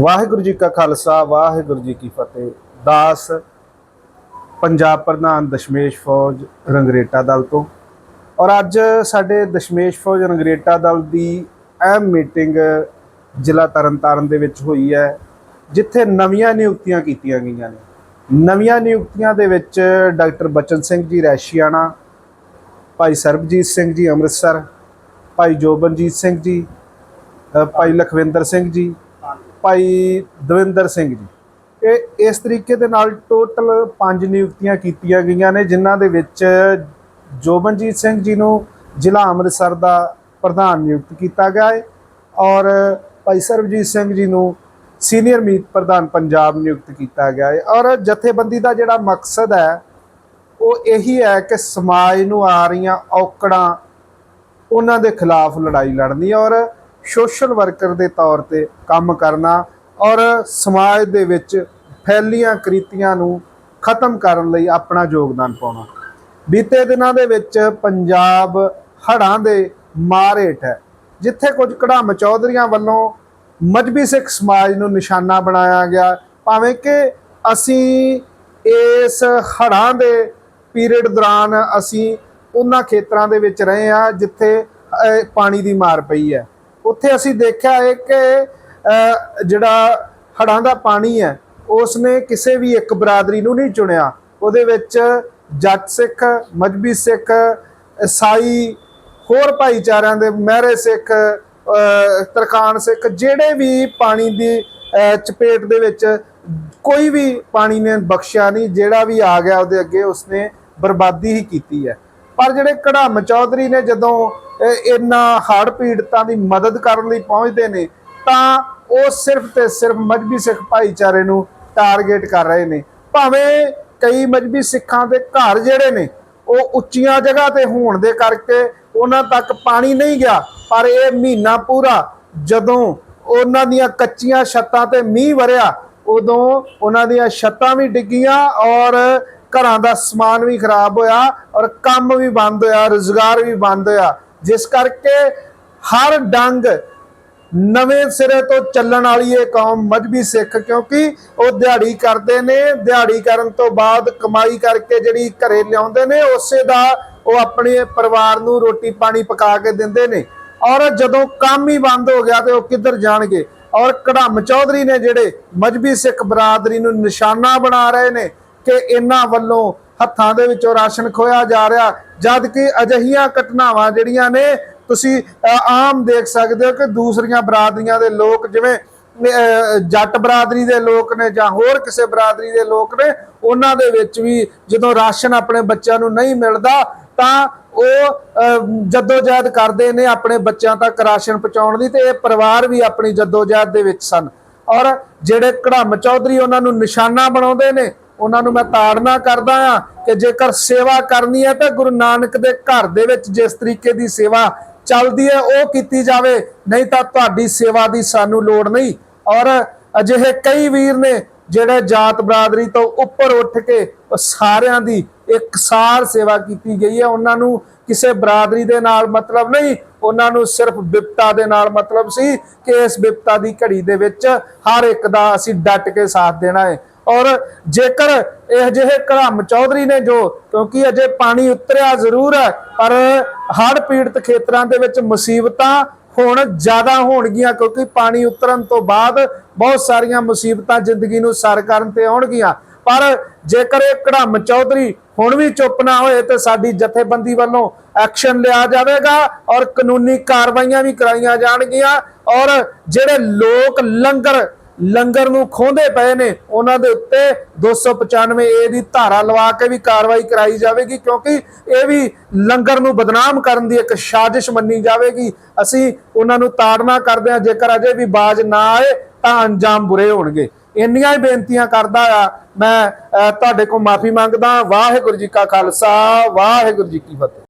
ਵਾਹਿਗੁਰੂ ਜੀ ਕਾ ਖਾਲਸਾ, ਵਾਹਿਗੁਰੂ ਜੀ ਕੀ ਫਤਿਹ। ਦਾਸ ਪੰਜਾਬ ਪ੍ਰਧਾਨ ਦਸ਼ਮੇਸ਼ ਫੌਜ ਰੰਗਰੇਟਾ ਦਲ ਤੋਂ। ਔਰ ਅੱਜ ਸਾਡੇ ਦਸ਼ਮੇਸ਼ ਫੌਜ ਰੰਗਰੇਟਾ ਦਲ ਦੀ ਅਹਿਮ ਮੀਟਿੰਗ ਜ਼ਿਲ੍ਹਾ ਤਰਨਤਾਰਨ ਦੇ ਵਿੱਚ ਹੋਈ ਹੈ, ਜਿੱਥੇ ਨਵੀਆਂ ਨਿਯੁਕਤੀਆਂ ਕੀਤੀਆਂ ਗਈਆਂ ਨੇ। ਨਵੀਆਂ ਨਿਯੁਕਤੀਆਂ ਦੇ ਵਿੱਚ ਡਾਕਟਰ ਬਚਨ ਸਿੰਘ ਜੀ ਰੈਸ਼ੀਆਣਾ, ਭਾਈ ਸਰਬਜੀਤ ਸਿੰਘ ਜੀ ਅੰਮ੍ਰਿਤਸਰ, ਭਾਈ ਜੋਬਨਜੀਤ ਸਿੰਘ ਜੀ ਭਾਈ ਲਖਵਿੰਦਰ ਸਿੰਘ ਜੀ ਭਾਈ ਦਵਿੰਦਰ ਸਿੰਘ ਜੀ। ਇਹ ਇਸ ਤਰੀਕੇ ਦੇ ਨਾਲ ਟੋਟਲ ਪੰਜ ਨਿਯੁਕਤੀਆਂ ਕੀਤੀਆਂ ਗਈਆਂ ਨੇ, ਜਿਨ੍ਹਾਂ ਦੇ ਵਿੱਚ ਜੋਬਨਜੀਤ ਸਿੰਘ ਜੀ ਨੂੰ ਜ਼ਿਲ੍ਹਾ ਅੰਮ੍ਰਿਤਸਰ ਦਾ ਪ੍ਰਧਾਨ ਨਿਯੁਕਤ ਕੀਤਾ ਗਿਆ ਹੈ ਔਰ ਭਾਈ ਸਰਬਜੀਤ ਸਿੰਘ ਜੀ ਨੂੰ ਸੀਨੀਅਰ ਮੀਤ ਪ੍ਰਧਾਨ ਪੰਜਾਬ ਨਿਯੁਕਤ ਕੀਤਾ ਗਿਆ ਹੈ। ਔਰ ਜਥੇਬੰਦੀ ਦਾ ਜਿਹੜਾ ਮਕਸਦ ਹੈ, ਉਹ ਇਹੀ ਹੈ ਕਿ ਸਮਾਜ ਨੂੰ ਆ ਰਹੀਆਂ ਔਕੜਾਂ, ਉਹਨਾਂ ਦੇ ਖਿਲਾਫ ਲੜਾਈ ਲੜਨੀ ਔਰ ਸੋਸ਼ਲ ਵਰਕਰ ਦੇ ਤੌਰ ਤੇ ਕੰਮ ਕਰਨਾ ਔਰ ਸਮਾਜ ਦੇ ਵਿੱਚ ਫੈਲੀਆਂ ਕ੍ਰਿਤੀਆਂ ਨੂੰ ਖਤਮ ਕਰਨ ਲਈ ਆਪਣਾ ਯੋਗਦਾਨ ਪਾਉਣਾ। ਬੀਤੇ ਦਿਨਾਂ ਦੇ ਵਿੱਚ ਪੰਜਾਬ ਹੜ੍ਹਾਂ ਦੇ ਮਾਰ ਹੇਠ ਹੈ, ਜਿੱਥੇ ਕੁਝ ਕੜਾਮ ਚੌਧਰੀਆਂ ਵੱਲੋਂ ਮਜਬੀ ਸਿੱਖ ਸਮਾਜ ਨੂੰ ਨਿਸ਼ਾਨਾ ਬਣਾਇਆ ਗਿਆ। ਭਾਵੇਂ ਕਿ ਅਸੀਂ ਇਸ ਹੜ੍ਹਾਂ ਦੇ ਪੀਰੀਅਡ ਦੌਰਾਨ ਅਸੀਂ ਉਹਨਾਂ ਖੇਤਰਾਂ ਦੇ ਵਿੱਚ ਰਹੇ ਆ ਜਿੱਥੇ ਪਾਣੀ ਦੀ ਮਾਰ ਪਈ ਹੈ। ਉੱਥੇ ਅਸੀਂ ਦੇਖਿਆ ਹੈ ਕਿ ਜਿਹੜਾ ਹੜ੍ਹਾਂ ਦਾ ਪਾਣੀ ਹੈ ਉਸ ਨੇ ਕਿਸੇ ਵੀ ਇੱਕ ਬਰਾਦਰੀ ਨੂੰ ਨਹੀਂ ਚੁਣਿਆ। ਉਹਦੇ ਵਿੱਚ ਜੱਟ ਸਿੱਖ ਮਜਬੀ ਸਿੱਖ ਈਸਾਈ ਹੋਰ ਭਾਈਚਾਰਿਆਂ ਦੇ ਮਹਿਰੇ ਸਿੱਖ ਅਹ, ਸਿੱਖ ਜਿਹੜੇ ਵੀ ਪਾਣੀ ਦੀ ਚਪੇਟ ਦੇ ਵਿੱਚ ਕੋਈ ਵੀ ਪਾਣੀ ਨੇ ਬਖਸ਼ਿਆ ਨਹੀਂ ਜਿਹੜਾ ਵੀ ਆ ਗਿਆ ਉਹਦੇ ਅੱਗੇ ਉਸਨੇ ਬਰਬਾਦੀ ਹੀ ਕੀਤੀ ਹੈ। ਪਰ ਜਿਹੜੇ ਕੜਾਮ ਚੌਧਰੀ ਨੇ ਜਦੋਂ ਇਹਨਾਂ ਹੜ੍ਹ ਪੀੜਤਾਂ ਦੀ ਮਦਦ ਕਰਨ ਲਈ ਪਹੁੰਚਦੇ ਨੇ, ਤਾਂ ਉਹ ਸਿਰਫ ਤੇ ਸਿਰਫ ਮਜਬੀ ਸਿੱਖ ਭਾਈਚਾਰੇ ਨੂੰ ਟਾਰਗੇਟ ਕਰ ਰਹੇ ਨੇ। ਭਾਵੇਂ ਕਈ ਮਜਬੀ ਸਿੱਖਾਂ ਦੇ ਘਰ ਜਿਹੜੇ ਨੇ, ਉਹ ਉੱਚੀਆਂ ਜਗ੍ਹਾ ਤੇ ਹੋਣ ਦੇ ਕਰਕੇ ਉਹਨਾਂ ਤੱਕ ਪਾਣੀ ਨਹੀਂ ਗਿਆ, ਪਰ ਇਹ ਮਹੀਨਾ ਪੂਰਾ ਜਦੋਂ ਉਹਨਾਂ ਦੀਆਂ ਕੱਚੀਆਂ ਛੱਤਾਂ ਤੇ ਮੀਂਹ ਵਰਿਆ, ਉਦੋਂ ਉਹਨਾਂ ਦੀਆਂ ਛੱਤਾਂ ਵੀ ਡਿੱਗੀਆਂ ਔਰ ਘਰਾਂ ਦਾ ਸਮਾਨ ਵੀ ਖਰਾਬ ਹੋਇਆ ਔਰ ਕੰਮ ਵੀ ਬੰਦ ਹੋਇਆ, ਰੁਜ਼ਗਾਰ ਵੀ ਬੰਦ ਹੋਇਆ। ਜਿਸ ਕਰਕੇ ਹਰ ਡੰਗ ਨਵੇਂ ਸਿਰੇ ਤੋਂ ਚੱਲਣ ਵਾਲੀ ਇਹ ਕੌਮ ਮਜਬੀ ਸਿੱਖ, ਕਿਉਂਕਿ ਉਹ ਦਿਹਾੜੀ ਕਰਦੇ ਨੇ, ਦਿਹਾੜੀ ਕਰਨ ਤੋਂ ਬਾਅਦ ਕਮਾਈ ਕਰਕੇ ਜਿਹੜੀ ਘਰੇ ਲਿਆਉਂਦੇ ਨੇ, ਉਸੇ ਦਾ ਉਹ ਆਪਣੇ ਪਰਿਵਾਰ ਨੂੰ ਰੋਟੀ ਪਾਣੀ ਪਕਾ ਕੇ ਦਿੰਦੇ ਨੇ। ਔਰ ਜਦੋਂ ਕੰਮ ਹੀ ਬੰਦ ਹੋ ਗਿਆ ਤੇ ਉਹ ਕਿੱਧਰ ਜਾਣਗੇ? ਔਰ ਕੜਮ ਚੌਧਰੀ ਨੇ ਜਿਹੜੇ ਮਜਬੀ ਸਿੱਖ ਬਰਾਦਰੀ ਨੂੰ ਨਿਸ਼ਾਨਾ ਬਣਾ ਰਹੇ ਨੇ ਕਿ ਇਹਨਾਂ ਵੱਲੋਂ ਹੱਥਾਂ ਦੇ ਵਿੱਚੋਂ ਰਾਸ਼ਨ ਖੋਇਆ ਜਾ ਰਿਹਾ, ਜਦ ਕਿ ਅਜਹੀਆਂ ਘਟਨਾਵਾਂ ਜਿਹੜੀਆਂ ਨੇ, ਤੁਸੀਂ ਆਮ ਦੇਖ ਸਕਦੇ ਹੋ ਕਿ ਦੂਸਰੀਆਂ ਬਰਾਦਰੀਆਂ ਦੇ ਲੋਕ ਜਿਵੇਂ ਜੱਟ ਬਰਾਦਰੀ ਦੇ ਲੋਕ ਨੇ ਜਾਂ ਹੋਰ ਕਿਸੇ ਬਰਾਦਰੀ ਦੇ ਲੋਕ ਨੇ, ਉਹਨਾਂ ਦੇ ਵਿੱਚ ਵੀ ਜਦੋਂ ਰਾਸ਼ਨ ਆਪਣੇ ਬੱਚਿਆਂ ਨੂੰ ਨਹੀਂ ਮਿਲਦਾ, ਤਾਂ ਉਹ ਜਦੋਜਹਿਦ ਕਰਦੇ ਨੇ ਆਪਣੇ ਬੱਚਿਆਂ ਤੱਕ ਰਾਸ਼ਨ ਪਹੁੰਚਾਉਣ ਦੀ ਤੇ ਇਹ ਪਰਿਵਾਰ ਵੀ ਆਪਣੀ ਜਦੋਜਹਿਦ ਦੇ ਵਿੱਚ ਸਨ। ਔਰ ਜਿਹੜੇ ਕੜਮ ਚੌਧਰੀ ਉਹਨਾਂ ਨੂੰ ਨਿਸ਼ਾਨਾ ਬਣਾਉਂਦੇ ਨੇ ਉਹਨਾਂ ਨੂੰ ਮੈਂ ਤਾੜਨਾ ਕਰਦਾ ਆ ਕਿ ਜੇਕਰ ਸੇਵਾ ਕਰਨੀ ਹੈ ਤਾਂ ਗੁਰੂ ਨਾਨਕ ਦੇ ਘਰ ਦੇ ਵਿੱਚ ਜਿਸ ਤਰੀਕੇ ਦੀ ਸੇਵਾ ਚੱਲਦੀ ਹੈ, ਉਹ ਕੀਤੀ ਜਾਵੇ। ਨਹੀਂ ਤਾਂ ਤੁਹਾਡੀ ਸੇਵਾ ਦੀ ਸਾਨੂੰ ਲੋੜ ਨਹੀਂ। ਔਰ ਅਜਿਹੇ ਕਈ ਵੀਰ ਨੇ ਜਿਹੜੇ ਜਾਤ ਬਰਾਦਰੀ ਤੋਂ ਉੱਪਰ ਉੱਠ ਕੇ ਸਾਰਿਆਂ ਦੀ ਇੱਕਸਾਰ ਸੇਵਾ ਕੀਤੀ ਗਈ ਹੈ। ਉਹਨਾਂ ਨੂੰ ਕਿਸੇ ਬਰਾਦਰੀ ਦੇ ਨਾਲ ਮਤਲਬ ਨਹੀਂ, ਉਹਨਾਂ ਨੂੰ ਸਿਰਫ ਬਿਪਤਾ ਦੇ ਨਾਲ ਮਤਲਬ ਸੀ ਕਿ ਇਸ ਬਿਪਤਾ ਦੀ ਘੜੀ ਦੇ ਵਿੱਚ ਹਰ ਇੱਕ ਦਾ ਅਸੀਂ ਡਟ ਕੇ ਸਾਥ ਦੇਣਾ ਹੈ। ਔਰ ਜੇਕਰ ਇਹ ਜਿਹੇ ਕੜਮ ਚੌਧਰੀ ਨੇ ਜੋ, ਕਿਉਂਕਿ ਅਜੇ ਪਾਣੀ ਉਤਰਿਆ ਜ਼ਰੂਰ ਹੈ, ਪਰ ਹੜ੍ਹ ਪੀੜਤ ਖੇਤਰਾਂ ਦੇ ਵਿੱਚ ਮੁਸੀਬਤਾਂ ਹੁਣ ਜ਼ਿਆਦਾ ਹੋਣਗੀਆਂ, ਕਿਉਂਕਿ ਪਾਣੀ ਉਤਰਨ ਤੋਂ ਬਾਅਦ ਬਹੁਤ ਸਾਰੀਆਂ ਮੁਸੀਬਤਾਂ ਜ਼ਿੰਦਗੀ ਨੂੰ ਸਰ ਕਰਨ ਤੇ ਆਉਣਗੀਆਂ। ਪਰ ਜੇਕਰ ਇਹ ਕੜਮ ਚੌਧਰੀ ਹੁਣ ਵੀ ਚੁੱਪ ਨਾ ਹੋਏ, ਤੇ ਸਾਡੀ ਜਥੇਬੰਦੀ ਵੱਲੋਂ ਐਕਸ਼ਨ ਲਿਆ ਜਾਵੇਗਾ ਔਰ ਕਾਨੂੰਨੀ ਕਾਰਵਾਈਆਂ ਵੀ ਕਰਾਈਆਂ ਜਾਣਗੀਆਂ ਔਰ ਜਿਹੜੇ ਲੋਕ ਲੰਗਰ ਲੰਗਰ ਨੂੰ ਖੋਹਦੇ ਪਏ ਨੇ। ਉਹਨਾਂ ਦੇ ਉੱਤੇ 295 ਏ ਦੀ ਧਾਰਾ ਲਵਾ ਕੇ ਵੀ ਕਾਰਵਾਈ ਕਰਾਈ ਜਾਵੇਗੀ, ਕਿਉਂਕਿ ਇਹ ਵੀ ਲੰਗਰ ਨੂੰ ਬਦਨਾਮ ਕਰਨ ਦੀ ਇੱਕ ਸਾਜ਼ਿਸ਼ ਮੰਨੀ ਜਾਵੇਗੀ। ਅਸੀਂ ਉਹਨਾਂ ਨੂੰ ਤਾੜਨਾ ਕਰਦੇ ਹਾਂ, ਜੇਕਰ ਅਜੇ ਵੀ ਬਾਜ ਨਾ ਆਏ, ਤਾਂ ਅੰਜਾਮ ਬੁਰੇ ਹੋਣਗੇ। ਇੰਨੀਆਂ ਹੀ ਬੇਨਤੀਆਂ ਕਰਦਾ ਆ, ਮੈਂ ਤੁਹਾਡੇ ਕੋਲ ਮਾਫੀ ਮੰਗਦਾ ਵਾਹਿਗੁਰੂ ਜੀ ਕਾ ਖਾਲਸਾ, ਵਾਹਿਗੁਰੂ ਜੀ ਕੀ ਫਤਿਹ।